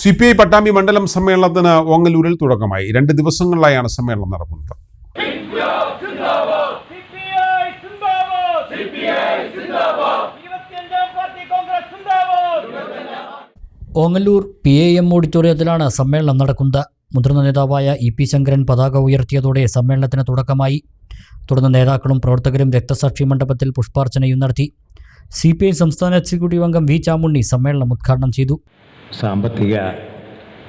C P I Pattambi മണ്ഡലം സമ്മേളനത്തിന് ഓങ്ങല്ലൂരിൽ തുടക്കമായി. രണ്ട് ദിവസങ്ങളിലായാണ് സമ്മേളനം നടക്കുന്നത്. ഓങ്ങല്ലൂർ പി എ എം ഓഡിറ്റോറിയത്തിലാണ് സമ്മേളനം നടക്കുന്നത്. മുതിർന്ന നേതാവായ ഇ പി ശങ്കരൻ പതാക ഉയർത്തിയതോടെ സമ്മേളനത്തിന് തുടക്കമായി. തുടർന്ന് നേതാക്കളും പ്രവർത്തകരും രക്തസാക്ഷി മണ്ഡപത്തിൽ പുഷ്പാർച്ചനയും നടത്തി. സി സംസ്ഥാന എക്സിക്യൂട്ടീവ് അംഗം വി ചാമുണ്ണി സമ്മേളനം ഉദ്ഘാടനം ചെയ്തു. സാമ്പത്തിക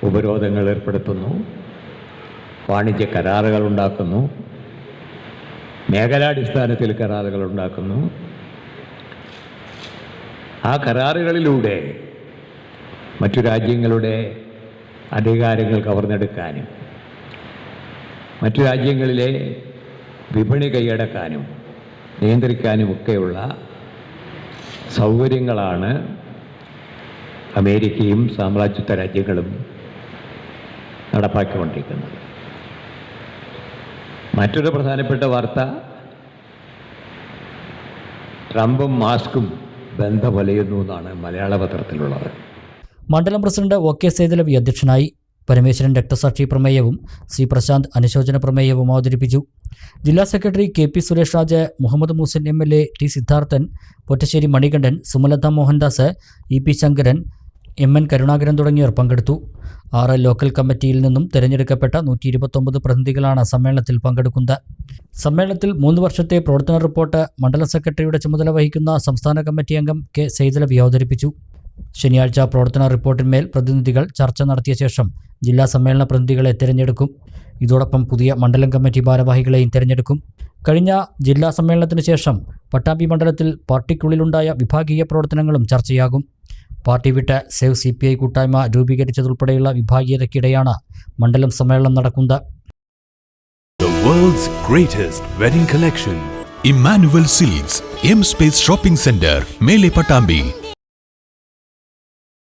ഉപരോധങ്ങൾ ഏർപ്പെടുത്തുന്നു. വാണിജ്യ കരാറുകൾ ഉണ്ടാക്കുന്നു. മേഖലാടിസ്ഥാനത്തിൽ കരാറുകൾ ഉണ്ടാക്കുന്നു. ആ കരാറുകളിലൂടെ മറ്റു രാജ്യങ്ങളുടെ അധികാരങ്ങൾ കവർന്നെടുക്കാനും മറ്റു രാജ്യങ്ങളിലെ വിപണി കൈയടക്കാനും നിയന്ത്രിക്കാനുമൊക്കെയുള്ള സൗകര്യങ്ങളാണ് അമേരിക്കയും സാമ്രാജ്യത്വ രാജ്യങ്ങളും നടപ്പാക്കിക്കൊണ്ടിരിക്കുന്നത്. മറ്റൊരു പ്രധാനപ്പെട്ട വാർത്ത ട്രംപും മാസ്കും ബന്ധമലയുന്നു എന്നാണ് മലയാള പത്രത്തിലുള്ളത്. മണ്ഡലം പ്രസിഡന്റ് ഒ കെ സേതലവി അധ്യക്ഷനായി പരമേശ്വരൻ രക്തസാക്ഷി പ്രമേയവും സി പ്രശാന്ത് അനുശോചന പ്രമേയവും അവതരിപ്പിച്ചു. ജില്ലാ secretary K P Suresh Raj Muhammad Moosan M L A T Siddharthan Pottassery Manikandan Sumalatha Mohandas E P Sankaran M N Karunakaran തുടങ്ങിയവർ പങ്കെടുത്തു. ആറ് ലോക്കൽ കമ്മിറ്റിയിൽ നിന്നും തിരഞ്ഞെടുക്കപ്പെട്ട നൂറ്റി ഇരുപത്തൊമ്പത് പ്രതിനിധികളാണ് സമ്മേളനത്തിൽ പങ്കെടുക്കുന്നത്. സമ്മേളനത്തിൽ മൂന്ന് വർഷത്തെ പ്രവർത്തന റിപ്പോർട്ട് മണ്ഡല സെക്രട്ടറിയുടെ ചുമതല വഹിക്കുന്ന സംസ്ഥാന കമ്മിറ്റി അംഗം കെ സൈതലവി അവതരിപ്പിച്ചു. ശനിയാഴ്ച പ്രവർത്തന റിപ്പോർട്ടിന്മേൽ പ്രതിനിധികൾ ചർച്ച നടത്തിയ ശേഷം ജില്ലാ സമ്മേളന പ്രതിനിധികളെ തിരഞ്ഞെടുക്കും. ഇതോടൊപ്പം പുതിയ മണ്ഡലം കമ്മിറ്റി ഭാരവാഹികളെയും തിരഞ്ഞെടുക്കും. കഴിഞ്ഞ ജില്ലാ സമ്മേളനത്തിന് ശേഷം പട്ടാമ്പി മണ്ഡലത്തിൽ പാർട്ടിക്കുള്ളിലുണ്ടായ വിഭാഗീയ പ്രവർത്തനങ്ങളും ചർച്ചയാകും. പാർട്ടി വിട്ട് സേവ് സി പി ഐ കൂട്ടായ്മ രൂപീകരിച്ചതുൾപ്പെടെയുള്ള വിഭാഗീയതയ്ക്കിടെയാണ് മണ്ഡലം സമ്മേളനം നടക്കുന്നത് The world's greatest wedding collection. Emmanuel Silks, M Space Shopping Center, Mele Patambi.